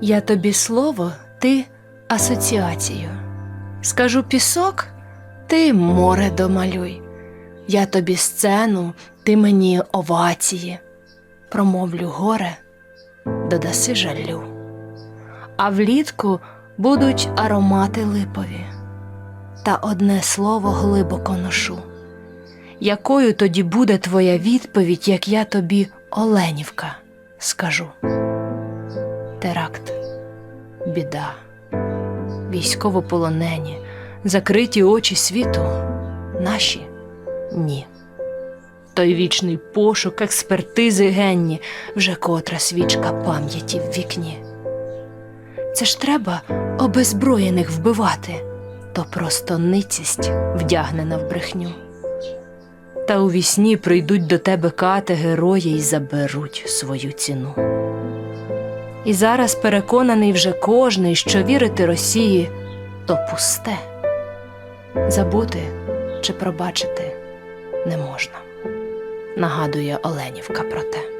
Я тобі слово, ти асоціацію. Скажу пісок, ти море домалюй. Я тобі сцену, ти мені овації. Промовлю горе, додаси жалю. А влітку будуть аромати липові. Та одне слово глибоко ношу. Якою тоді буде твоя відповідь, як я тобі Оленівка скажу? Теракт, біда, військовополонені, закриті очі світу, наші ні. Той вічний пошук, експертизи генні, вже котра свічка пам'яті в вікні. Це ж треба обезброєних вбивати, то просто ницість вдягнена в брехню. Та у вісні прийдуть до тебе кати герої й заберуть свою ціну. І зараз переконаний вже кожний, що вірити Росії то пусте. Забути чи пробачити не можна. Нагадує Оленівка про те.